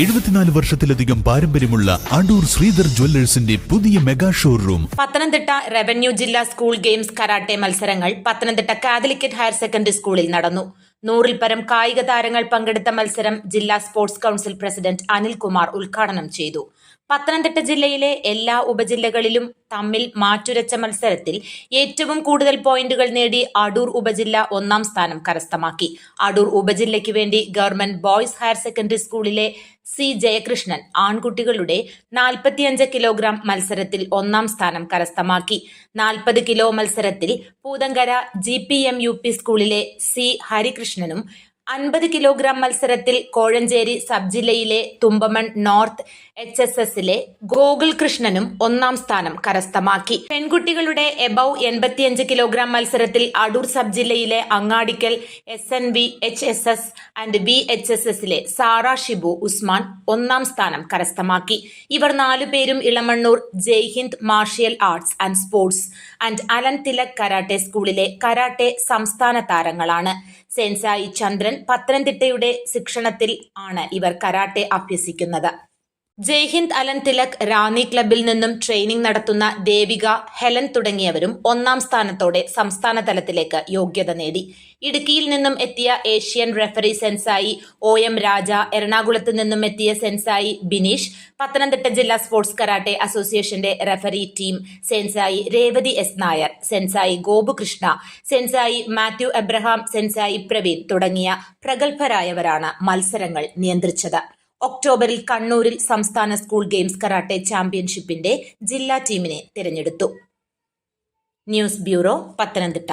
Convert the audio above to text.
എഴുപത്തിനാല് വർഷത്തിലധികം പാരമ്പര്യമുള്ള അടൂർ ശ്രീധർ ജ്വല്ലേഴ്സിന്റെ പുതിയ മെഗാ ഷോറൂം. പത്തനംതിട്ട റവന്യൂ ജില്ലാ സ്കൂൾ ഗെയിംസ് കരാട്ടെ മത്സരങ്ങൾ പത്തനംതിട്ട കാതലിക്കറ്റ് ഹയർ സെക്കൻഡറി സ്കൂളിൽ നടന്നു. നൂറിൽ പരം കായിക താരങ്ങൾ പങ്കെടുത്ത മത്സരം ജില്ലാ സ്പോർട്സ് കൌൺസിൽ പ്രസിഡന്റ് അനിൽകുമാർ ഉദ്ഘാടനം ചെയ്തു. പത്തനംതിട്ട ജില്ലയിലെ എല്ലാ ഉപജില്ലകളിലും തമ്മിൽ മാറ്റുരച്ച മത്സരത്തിൽ ഏറ്റവും കൂടുതൽ പോയിന്റുകൾ നേടി അടൂർ ഉപജില്ല ഒന്നാം സ്ഥാനം കരസ്ഥമാക്കി. അടൂർ ഉപജില്ലയ്ക്ക് വേണ്ടി ഗവൺമെന്റ് ബോയ്സ് ഹയർ സെക്കൻഡറി സ്കൂളിലെ സി ജയകൃഷ്ണൻ ആൺകുട്ടികളുടെ നാൽപ്പത്തിയഞ്ച് കിലോഗ്രാം മത്സരത്തിൽ ഒന്നാം സ്ഥാനം കരസ്ഥമാക്കി. നാൽപ്പത് കിലോ മത്സരത്തിൽ Poothankara G P M U P സ്കൂളിലെ സി ഹരികൃഷ്ണനും അൻപത് കിലോഗ്രാം മത്സരത്തിൽ കോഴഞ്ചേരി സബ് ജില്ലയിലെ തുമ്പമൺ നോർത്ത് എച്ച് എസ് എസിലെ ഗോകുൽ കൃഷ്ണനും ഒന്നാം സ്ഥാനം കരസ്ഥമാക്കി. പെൺകുട്ടികളുടെ എബൌ എൺപത്തിയഞ്ച് കിലോഗ്രാം മത്സരത്തിൽ അടൂർ സബ് ജില്ലയിലെ Angadikkal S N V H S S and B H S എസിലെ സാറ ഷിബു ഉസ്മാൻ ഒന്നാം സ്ഥാനം കരസ്ഥമാക്കി. ഇവർ നാലു പേരും Elamannoor Jaihind martial arts and sports and Alan Tilak karate സ്കൂളിലെ കരാട്ടെ സംസ്ഥാന താരങ്ങളാണ്. സെൻസായി ചന്ദ്രൻ പത്തനംതിട്ടയുടെ ശിക്ഷണത്തിൽ ആണ് ഇവർ കരാട്ടെ അഭ്യസിക്കുന്നത്. ജയ്ഹിന്ദ് അലൻ തിലക് റാന്നി ക്ലബിൽ നിന്നും ട്രെയിനിംഗ് നടത്തുന്ന ദേവിക ഹെലൻ തുടങ്ങിയവരും ഒന്നാം സ്ഥാനത്തോടെ സംസ്ഥാന തലത്തിലേക്ക് യോഗ്യത നേടി. ഇടുക്കിയിൽ നിന്നും എത്തിയ Asian referee sensei O M Raja എറണാകുളത്ത് നിന്നും എത്തിയ സെൻസായി ബിനീഷ് പത്തനംതിട്ട ജില്ലാ സ്പോർട്സ് കരാട്ടെ അസോസിയേഷന്റെ referee team sensei Revathi S Nair sensei Gopukrishna sensei Mathew Abraham sensei Praveen തുടങ്ങിയ പ്രഗത്ഭരായവരാണ് മത്സരങ്ങൾ നിയന്ത്രിച്ചത്. ഒക്ടോബറിൽ കണ്ണൂരിൽ സംസ്ഥാന സ്കൂൾ ഗെയിംസ് കരാട്ടെ ചാമ്പ്യൻഷിപ്പിന്റെ ജില്ലാ ടീമിനെ തിരഞ്ഞെടുത്തു. News bureau Pathanamthitta.